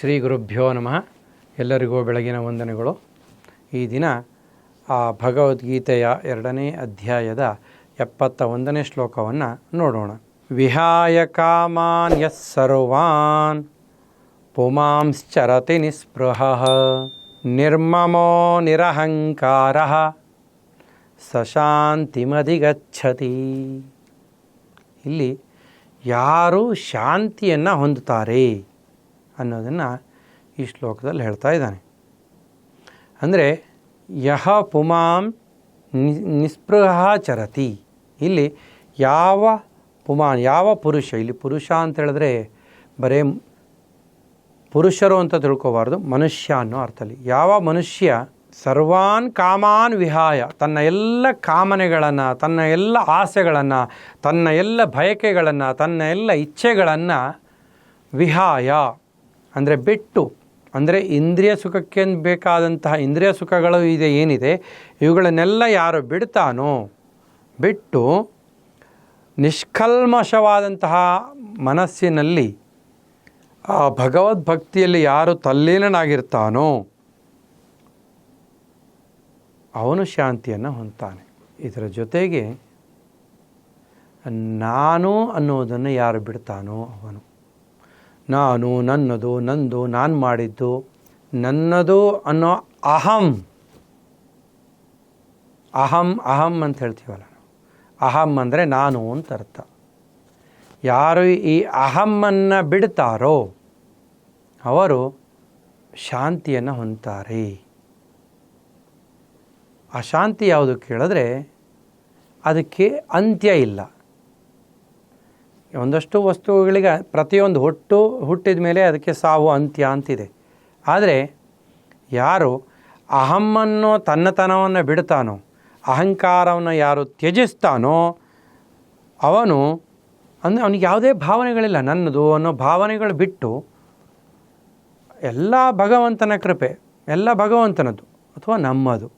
ಶ್ರೀ ಗುರುಭ್ಯೋ ನಮಃ. ಎಲ್ಲರಿಗೂ ಬೆಳಗಿನ ವಂದನೆಗಳು. ಈ ದಿನ ಆ ಭಗವದ್ಗೀತೆಯ ಎರಡನೇ ಅಧ್ಯಾಯದ ಎಪ್ಪತ್ತ ಒಂದನೇ ಶ್ಲೋಕವನ್ನು ನೋಡೋಣ. ವಿಹಾಯ ಕಾಮಾನ್ ಯಸ್ ಸರ್ವಾನ್ ಪುಮಾಂಶ್ಚರತಿ ನಿಸ್ಪೃಹ ನಿರ್ಮಮೋ ನಿರಹಂಕಾರ ಸಶಾಂತಿಮಧಿಗಚ್ಚತಿ ಇಲ್ಲಿ ಯಾರು ಶಾಂತಿಯನ್ನು ಹೊಂದುತ್ತಾರೆ? ಅನ್ನೋದನ್ನು ಈ ಶ್ಲೋಕದಲ್ಲಿ ಹೇಳ್ತಾ ಇದ್ದಾನೆ. ಅಂದರೆ ಯಹ ಪುಮಾಂ ನಿಸ್ಪೃಹ ಚರತಿ. ಇಲ್ಲಿ ಯಾವ ಪುಮಾನ್, ಯಾವ ಪುರುಷ, ಇಲ್ಲಿ ಪುರುಷ ಅಂತ ಹೇಳಿದ್ರೆ ಬರೇ ಪುರುಷರು ಅಂತ ತಿಳ್ಕೋಬಾರ್ದು, ಮನುಷ್ಯ ಅನ್ನೋ ಅರ್ಥದಲ್ಲಿ ಯಾವ ಮನುಷ್ಯ ಸರ್ವಾನ್ ಕಾಮಾನ್ ವಿಹಾಯ, ತನ್ನ ಎಲ್ಲ ಕಾಮನೆಗಳನ್ನು, ತನ್ನ ಎಲ್ಲ ಆಸೆಗಳನ್ನು, ತನ್ನ ಎಲ್ಲ ಬಯಕೆಗಳನ್ನು, ತನ್ನ ಎಲ್ಲ ಇಚ್ಛೆಗಳನ್ನು ವಿಹಾಯ. ಅಂದರೆ ಬಿಟ್ಟು, ಅಂದರೆ ಇಂದ್ರಿಯ ಸುಖಕ್ಕೆ ಬೇಕಾದಂತಹ ಇಂದ್ರಿಯ ಸುಖಗಳು ಇದೆ, ಏನಿದೆ, ಇವುಗಳನ್ನೆಲ್ಲ ಯಾರು ಬಿಡ್ತಾನೋ, ಬಿಟ್ಟು ನಿಷ್ಕಲ್ಮಶವಾದಂತಹ ಮನಸ್ಸಿನಲ್ಲಿ ಆ ಭಗವದ್ಭಕ್ತಿಯಲ್ಲಿ ಯಾರು ತಲ್ಲೀನನಾಗಿರ್ತಾನೋ, ಅವನು ಶಾಂತಿಯನ್ನು ಹೊಂದ್ತಾನೆ. ಇದರ ಜೊತೆಗೆ, ನಾನು ಅನ್ನೋದನ್ನು ಯಾರು ಬಿಡ್ತಾನೋ ಅವನು. ನಾನು ನನ್ನದು, ನಂದು, ನಾನು ಮಾಡಿದ್ದು, ನನ್ನದು ಅನ್ನೋ ಅಹಂ. ಅಹಂ ಅಹಂ ಅಂತ ಹೇಳ್ತೀವಲ್ಲ ಅಹಂ ಅಂದರೆ ನಾನು ಅಂತ ಅರ್ಥ. ಯಾರು ಈ ಅಹಮ್ಮನ್ನು ಬಿಡ್ತಾರೋ, ಅವರು ಶಾಂತಿಯನ್ನು ಹೊಂದ್ತಾರೆ. ಆ ಯಾವುದು ಕೇಳಿದ್ರೆ, ಅದಕ್ಕೆ ಅಂತ್ಯ ಇಲ್ಲ. ಒಂದಷ್ಟು ವಸ್ತುಗಳಿಗೆ ಪ್ರತಿಯೊಂದು ಹುಟ್ಟು, ಹುಟ್ಟಿದ ಮೇಲೆ ಅದಕ್ಕೆ ಸಾವು, ಅಂತ್ಯ ಅಂತಿದೆ. ಆದರೆ ಯಾರು ಅಹಮ್ಮನ್ನು ತನ್ನತನವನ್ನು ಬಿಡ್ತಾನೋ ಅಹಂಕಾರವನ್ನು ಯಾರು ತ್ಯಜಿಸ್ತಾನೋ, ಅವನು ಅಂದರೆ ಅವನಿಗೆ ಯಾವುದೇ ಭಾವನೆಗಳಿಲ್ಲ. ನನ್ನದು ಅನ್ನೋ ಭಾವನೆಗಳು ಬಿಟ್ಟು ಎಲ್ಲ ಭಗವಂತನ ಕೃಪೆ, ಎಲ್ಲ ಭಗವಂತನದು ಅಥವಾ ನಮ್ಮದು,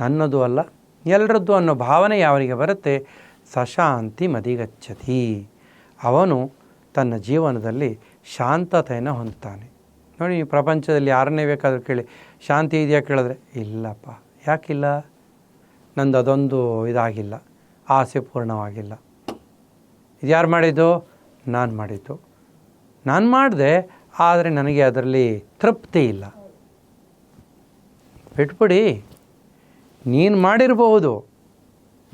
ನನ್ನದು ಅಲ್ಲ, ಎಲ್ಲರದ್ದು ಅನ್ನೋ ಭಾವನೆ ಯಾವರಿಗೆ ಬರುತ್ತೆ? ಸಶಾಂತಿ ಮದಿಗಚ್ಚತಿ. ಅವನು ತನ್ನ ಜೀವನದಲ್ಲಿ ಶಾಂತತೆಯನ್ನು ಹೊಂದ್ತಾನೆ ನೋಡಿ ಪ್ರಪಂಚದಲ್ಲಿ ಯಾರನ್ನೇ ಬೇಕಾದರೂ ಕೇಳಿ, ಶಾಂತಿ ಇದೆಯಾ ಕೇಳಿದ್ರೆ, ಇಲ್ಲಪ್ಪ. ಯಾಕಿಲ್ಲ? ನಂದು ಅದೊಂದು ಇದಾಗಿಲ್ಲ. ಆಸೆ ಪೂರ್ಣವಾಗಿಲ್ಲ. ಇದು ಯಾರು ಮಾಡಿದ್ದು? ನಾನು ಮಾಡಿದ್ದು. ನಾನು ಮಾಡಿದೆ, ಆದರೆ ನನಗೆ ಅದರಲ್ಲಿ ತೃಪ್ತಿ ಇಲ್ಲ. ಬಿಟ್ಬಿಡಿ. ನೀನು ಮಾಡಿರ್ಬೋದು.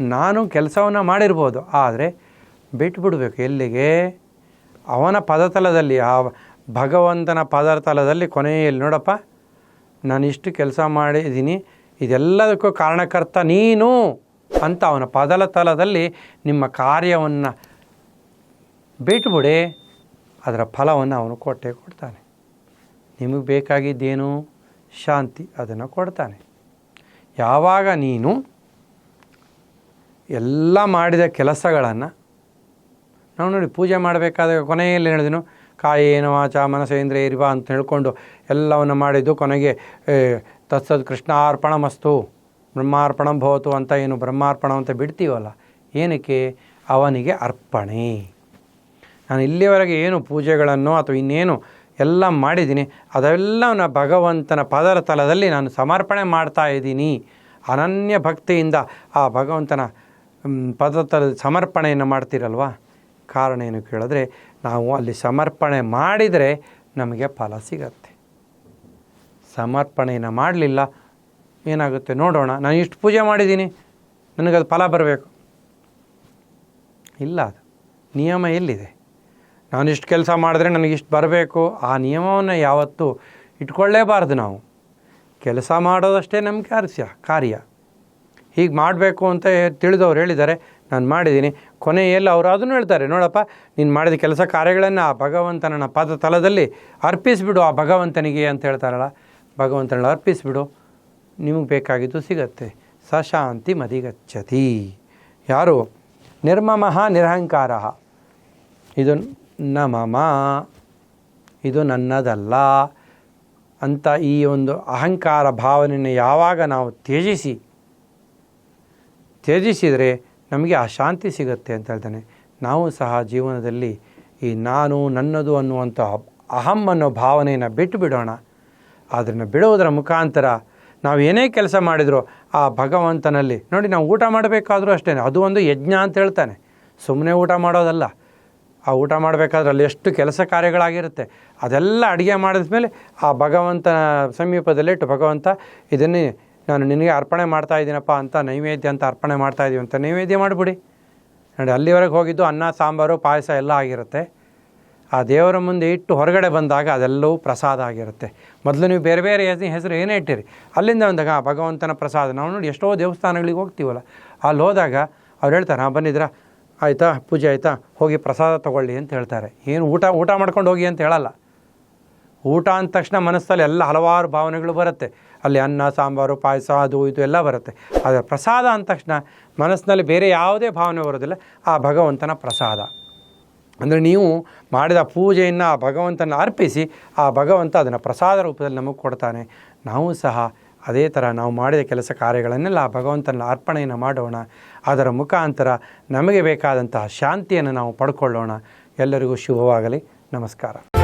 ನಾನು ಕೆಲಸವನ್ನು ಮಾಡಿರ್ಬೋದು. ಆದರೆ ಬಿಟ್ಬಿಡ್ಬೇಕು ಎಲ್ಲಿಗೆ? ಅವನ ಪದತಲದಲ್ಲಿ, ಆ ಭಗವಂತನ ಪದತಲದಲ್ಲಿ ಕೊನೆಯಲ್ಲಿ ನೋಡಪ್ಪ ನಾನು ಇಷ್ಟು ಕೆಲಸ ಮಾಡಿದ್ದೀನಿ, ಇದೆಲ್ಲದಕ್ಕೂ ಕಾರಣಕರ್ತ ನೀನು ಅಂತ ಅವನ ಪದಲ ತಲದಲ್ಲಿ ನಿಮ್ಮ ಕಾರ್ಯವನ್ನು ಬಿಟ್ಬಿಡಿ, ಅದರ ಫಲವನ್ನು ಅವನು ಕೊಟ್ಟೇ ಕೊಡ್ತಾನೆ. ನಿಮಗೆ ಬೇಕಾಗಿದ್ದೇನು? ಶಾಂತಿ, ಅದನ್ನು ಕೊಡ್ತಾನೆ. ಯಾವಾಗ ನೀನು ಎಲ್ಲ ಮಾಡಿದ ಕೆಲಸಗಳನ್ನು ನಾವು ನೋಡಿ ಪೂಜೆ ಮಾಡಬೇಕಾದಾಗ ಕೊನೆಯಲ್ಲಿ ಹೇಳಿದನು ಕಾಯೇನ ವಾಚ ಇರಿವ ಅಂತ ಹೇಳ್ಕೊಂಡು ಎಲ್ಲವನ್ನು ಮಾಡಿದ್ದು ಕೊನೆಗೆ ತತ್ಸದ್ ಕೃಷ್ಣಾರ್ಪಣಮಸ್ತು, ಬ್ರಹ್ಮಾರ್ಪಣಂ ಭವತು ಅಂತ ಏನು ಬ್ರಹ್ಮಾರ್ಪಣ ಅಂತ ಬಿಡ್ತೀವಲ್ಲ, ಏನಕ್ಕೆ? ಅವನಿಗೆ ಅರ್ಪಣೆ. ನಾನು ಇಲ್ಲಿಯವರೆಗೆ ಏನು ಪೂಜೆಗಳನ್ನು ಅಥವಾ ಇನ್ನೇನು ಎಲ್ಲ ಮಾಡಿದ್ದೀನಿ, ಅದೆಲ್ಲವನ್ನ ಭಗವಂತನ ಪದರ ತಲದಲ್ಲಿ ನಾನು ಸಮರ್ಪಣೆ ಮಾಡ್ತಾ ಇದ್ದೀನಿ. ಅನನ್ಯ ಭಕ್ತಿಯಿಂದ ಆ ಭಗವಂತನ ಪದ ತಲದ ಸಮರ್ಪಣೆಯನ್ನು ಮಾಡ್ತೀರಲ್ವ? ಕಾರಣ ಏನು ಕೇಳಿದ್ರೆ, ನಾವು ಅಲ್ಲಿ ಸಮರ್ಪಣೆ ಮಾಡಿದರೆ ನಮಗೆ ಫಲ ಸಿಗತ್ತೆ. ಸಮರ್ಪಣೆಯನ್ನು ಮಾಡಲಿಲ್ಲ, ಏನಾಗುತ್ತೆ ನೋಡೋಣ. ನಾನು ಇಷ್ಟು ಪೂಜೆ ಮಾಡಿದ್ದೀನಿ, ನನಗದು ಫಲ ಬರಬೇಕು. ಇಲ್ಲ ಅದು. ನಿಯಮ ಎಲ್ಲಿದೆ? ನಾನು ಇಷ್ಟು ಕೆಲಸ ಮಾಡಿದ್ರೆ ನನಗಿಷ್ಟು ಬರಬೇಕು. ಆ ನಿಯಮವನ್ನು ಯಾವತ್ತೂ ಇಟ್ಕೊಳ್ಳೇಬಾರ್ದು ನಾವು. ಕೆಲಸ ಮಾಡೋದಷ್ಟೇ ನಮ್ಮ ಕಾರ್ಯ ಕಾರ್ಯ. ಹೀಗೆ ಮಾಡಬೇಕು ಅಂತ ತಿಳಿದವ್ರು ಹೇಳಿದ್ದಾರೆ. ನಾನು ಮಾಡಿದ್ದೀನಿ. ಕೊನೆಯಲ್ಲಿ ಅವರು ಅದನ್ನು ಹೇಳ್ತಾರೆ, ನೋಡಪ್ಪ, ನೀನು ಮಾಡಿದ ಕೆಲಸ ಕಾರ್ಯಗಳನ್ನು ಆ ಭಗವಂತನ ಪದ ತಲದಲ್ಲಿ ಅರ್ಪಿಸಿಬಿಡು, ಆ ಭಗವಂತನಿಗೆ ಅಂತ ಹೇಳ್ತಾರಲ್ಲ ಭಗವಂತನ ಅರ್ಪಿಸಿಬಿಡು. ನಿಮಗೆ ಬೇಕಾಗಿದ್ದು ಸಿಗತ್ತೆ. ಸಶಾಂತಿ ಮದಿಗಚ್ಚತಿ. ಯಾರು? ನಿರ್ಮಮಃ ನಿರಹಂಕಾರ. ಇದು ನಮಮ. ಇದು ನನ್ನದಲ್ಲ ಅಂತ ಈ ಒಂದು ಅಹಂಕಾರ ಭಾವನೆಯನ್ನು ಯಾವಾಗ ನಾವು ತ್ಯಜಿಸಿ, ತ್ಯಜಿಸಿದರೆ ನಮಗೆ ಆ ಶಾಂತಿ ಸಿಗುತ್ತೆ ಅಂತ ಹೇಳ್ತಾನೆ. ನಾವು ಸಹ ಜೀವನದಲ್ಲಿ ಈ ನಾನು ನನ್ನದು ಅನ್ನುವಂಥ ಅಹಂ ಅನ್ನೋ ಭಾವನೆಯನ್ನು ಬಿಟ್ಟು ಬಿಡೋಣ. ಅದನ್ನು ಬಿಡೋದರ ಮುಖಾಂತರ ನಾವು ಏನೇ ಕೆಲಸ ಮಾಡಿದರೂ ಆ ಭಗವಂತನಲ್ಲಿ ನೋಡಿ ನಾವು ಊಟ ಮಾಡಬೇಕಾದ್ರೂ ಅಷ್ಟೇ ಅದು ಒಂದು ಯಜ್ಞ ಅಂತ ಹೇಳ್ತಾನೆ. ಸುಮ್ಮನೆ ಊಟ ಮಾಡೋದಲ್ಲ. ಆ ಊಟ ಮಾಡಬೇಕಾದ್ರೆ ಅಲ್ಲಿ ಎಷ್ಟು ಕೆಲಸ ಕಾರ್ಯಗಳಾಗಿರುತ್ತೆ. ಅದೆಲ್ಲ ಅಡುಗೆ ಮಾಡಿದ ಮೇಲೆ ಆ ಭಗವಂತನ ಸಮೀಪದಲ್ಲಿಟ್ಟು ಭಗವಂತ ಇದನ್ನೇ ನಾನು ನಿನಗೆ ಅರ್ಪಣೆ ಮಾಡ್ತಾ ಇದ್ದೀನಪ್ಪ ಅಂತ ನೈವೇದ್ಯ ಅಂತ ಅರ್ಪಣೆ ಮಾಡ್ತಾ ಇದ್ದೀವಿ ಅಂತ ನೈವೇದ್ಯ ಮಾಡಿಬಿಡಿ. ನೋಡಿ, ಅಲ್ಲಿವರೆಗೆ ಹೋಗಿದ್ದು ಅನ್ನ, ಸಾಂಬಾರು, ಪಾಯಸ ಎಲ್ಲ ಆಗಿರುತ್ತೆ. ಆ ದೇವರ ಮುಂದೆ ಇಟ್ಟು ಹೊರಗಡೆ ಬಂದಾಗ ಅದೆಲ್ಲವೂ ಪ್ರಸಾದ ಆಗಿರುತ್ತೆ. ಮೊದಲು ನೀವು ಬೇರೆ ಬೇರೆ ಹೆಸರು ಹೆಸರು ಏನೇ ಇಟ್ಟಿರಿ. ಅಲ್ಲಿಂದ ಬಂದಾಗ ಆ ಭಗವಂತನ ಪ್ರಸಾದ. ನಾವು ನೋಡಿ ಎಷ್ಟೋ ದೇವಸ್ಥಾನಗಳಿಗೆ ಹೋಗ್ತೀವಲ್ಲ. ಅಲ್ಲಿ ಹೋದಾಗ ಅವ್ರು ಹೇಳ್ತಾರೆ, ಹಾಂ, ಬಂದಿದ್ರಾ? ಆಯಿತಾ? ಪೂಜೆ ಆಯಿತಾ? ಹೋಗಿ ಪ್ರಸಾದ ತೊಗೊಳ್ಳಿ ಅಂತ ಹೇಳ್ತಾರೆ. ಏನು ಊಟ ಊಟ ಮಾಡ್ಕೊಂಡು ಹೋಗಿ ಅಂತ ಹೇಳಲ್ಲ. ಊಟ ಅಂದ ತಕ್ಷಣ ಮನಸ್ಸಲ್ಲಿ ಎಲ್ಲ ಹಲವಾರು ಭಾವನೆಗಳು ಬರುತ್ತೆ. ಅಲ್ಲಿ ಅನ್ನ, ಸಾಂಬಾರು, ಪಾಯಸ, ಅದು ಇದು ಎಲ್ಲ ಬರುತ್ತೆ. ಆದರೆ ಪ್ರಸಾದ ಅಂದ ತಕ್ಷಣ ಮನಸ್ಸಿನಲ್ಲಿ ಬೇರೆ ಯಾವುದೇ ಭಾವನೆ ಬರೋದಿಲ್ಲ ಆ ಭಗವಂತನ ಪ್ರಸಾದ. ಅಂದರೆ ನೀವು ಮಾಡಿದ ಪೂಜೆಯನ್ನು ಆ ಭಗವಂತನ ಅರ್ಪಿಸಿ ಆ ಭಗವಂತ ಅದನ್ನು ಪ್ರಸಾದ ರೂಪದಲ್ಲಿ ನಮಗೆ ಕೊಡ್ತಾನೆ. ನಾವು ಸಹ ಅದೇ ಥರ ನಾವು ಮಾಡಿದ ಕೆಲಸ ಕಾರ್ಯಗಳನ್ನೆಲ್ಲ ಆ ಭಗವಂತನ ಅರ್ಪಣೆಯನ್ನು ಮಾಡೋಣ. ಅದರ ಮುಖಾಂತರ ನಮಗೆ ಬೇಕಾದಂತಹ ಶಾಂತಿಯನ್ನು ನಾವು ಪಡ್ಕೊಳ್ಳೋಣ. ಎಲ್ಲರಿಗೂ ಶುಭವಾಗಲಿ. ನಮಸ್ಕಾರ.